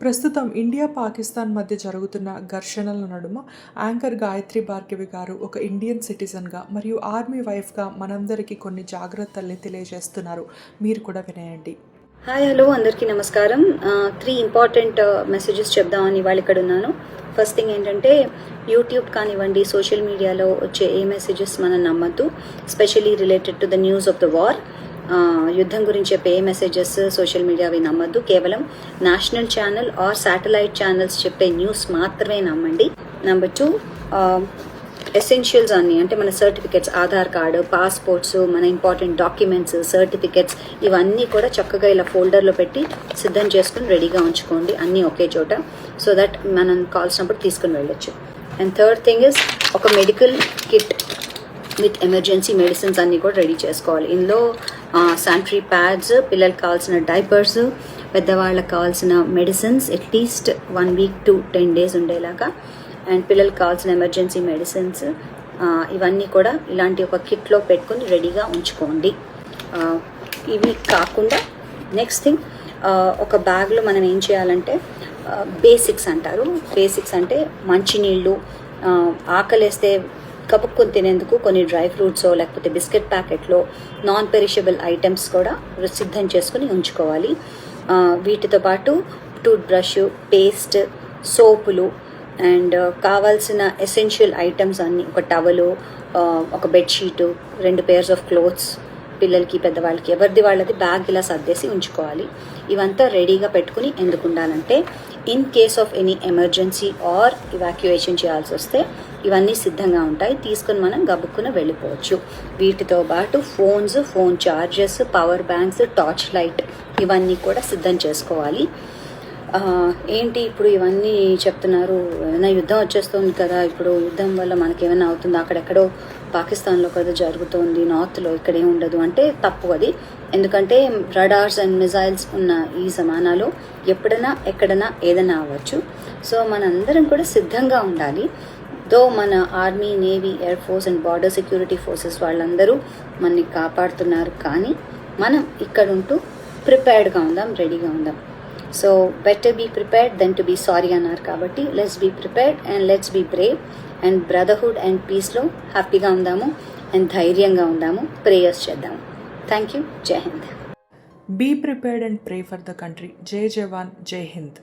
ప్రస్తుతం ఇండియా పాకిస్తాన్ మధ్య జరుగుతున్న ఘర్షణల నడుమ యాంకర్ గాయత్రి భార్గవి గారు ఒక ఇండియన్ సిటిజన్గా మరియు ఆర్మీ వైఫ్గా మనందరికీ కొన్ని జాగ్రత్తల్ని తెలియజేస్తున్నారు. మీరు కూడా వినేయండి. హాయ్ హలో అందరికీ నమస్కారం. త్రీ ఇంపార్టెంట్ మెసేజెస్ చెప్దామని ఇవాళ ఇక్కడ ఉన్నాను. ఫస్ట్ థింగ్ ఏంటంటే యూట్యూబ్ కానివ్వండి సోషల్ మీడియాలో వచ్చే ఏ మెసేజెస్ మనం నమ్మద్దు specially related to the news of the war యుద్ధం గురించి చెప్పే ఏ మెసేజెస్ సోషల్ మీడియా అవి నమ్మద్దు. కేవలం national channel or satellite channels చెప్పే న్యూస్ మాత్రమే నమ్మండి. నెంబర్ టూ ఎసెన్షియల్స్ అన్ని అంటే మన సర్టిఫికెట్స్ ఆధార్ కార్డు పాస్పోర్ట్స్ మన ఇంపార్టెంట్ డాక్యుమెంట్స్ సర్టిఫికెట్స్ ఇవన్నీ కూడా చక్కగా ఇలా ఫోల్డర్లో పెట్టి సిద్ధం చేసుకుని రెడీగా ఉంచుకోండి. అన్నీ ఒకే చోట. సో దట్ మనం కావాల్సినప్పుడు తీసుకుని వెళ్ళొచ్చు. అండ్ థర్డ్ థింగ్ ఇస్ ఒక medical kit with emergency medicines అన్నీ కూడా రెడీ చేసుకోవాలి. ఇందులో శానిటరీ ప్యాడ్స్ పిల్లలకు కావాల్సిన డైపర్స్ పెద్దవాళ్ళకి కావాల్సిన medicines at least one week to ten days ఉండేలాగా. అండ్ పిల్లలకు కావాల్సిన ఎమర్జెన్సీ మెడిసిన్స్ ఇవన్నీ కూడా ఇలాంటి ఒక కిట్లో పెట్టుకుని రెడీగా ఉంచుకోండి. ఇవి కాకుండా నెక్స్ట్ థింగ్ ఒక బ్యాగ్లో మనం ఏం చేయాలంటే బేసిక్స్ అంటారు. బేసిక్స్ అంటే మంచినీళ్ళు ఆకలేస్తే కప్పుకొని తినేందుకు కొన్ని డ్రై ఫ్రూట్స్ లేకపోతే బిస్కెట్ ప్యాకెట్లో నాన్ పెరిషబుల్ ఐటమ్స్ కూడా సిద్ధం చేసుకుని ఉంచుకోవాలి. వీటితో పాటు టూత్ బ్రష్ పేస్ట్ సోపులు అండ్ కావాల్సిన ఎసెన్షియల్ ఐటమ్స్ అన్ని ఒక టవలు ఒక బెడ్షీటు రెండు పేర్స్ ఆఫ్ క్లోత్స్ పిల్లలకి పెద్దవాళ్ళకి ఎవరిది వాళ్ళది బ్యాగ్ ఇలా సర్దేసి ఉంచుకోవాలి. ఇవంతా రెడీగా పెట్టుకుని ఎందుకు ఉండాలంటే in case of any emergency or evacuation చేయాల్సి వస్తే ఇవన్నీ సిద్ధంగా ఉంటాయి. తీసుకుని మనం గబుక్కున వెళ్ళిపోవచ్చు. వీటితో పాటు phones phone charges power banks torch light ఇవన్నీ కూడా సిద్ధం చేసుకోవాలి. ఏంటి ఇప్పుడు ఇవన్నీ చెప్తున్నారు? ఏమైనా యుద్ధం వచ్చేస్తుంది కదా. ఇప్పుడు యుద్ధం వల్ల మనకి ఏమైనా అవుతుందా? అక్కడెక్కడో పాకిస్తాన్లో కదా జరుగుతోంది. నార్త్లో ఇక్కడే ఉండదు అంటే తప్పు అది. ఎందుకంటే రడార్స్ అండ్ మిజైల్స్ ఉన్న ఈ జమానాలో ఎప్పుడైనా ఎక్కడైనా ఏదైనా అవ్వచ్చు. సో మనందరం కూడా సిద్ధంగా ఉండాలి. దో మన army navy air force and border security forces వాళ్ళందరూ మనని కాపాడుతున్నారు. కానీ మనం ఇక్కడ ఉంటూ ప్రిపేర్డ్గా ఉందాం రెడీగా ఉందాం. So better be prepared then to be sorry అన్నారు కాబట్టి let's be prepared and let's be brave and brotherhood and పీస్లో హ్యాపీగా ఉందాము అండ్ ధైర్యంగా ఉందాము ప్రేయర్స్ చేద్దాము థ్యాంక్ యూ జై Hind. Be prepared and pray for the country. జై జవాన్ జై హింద్.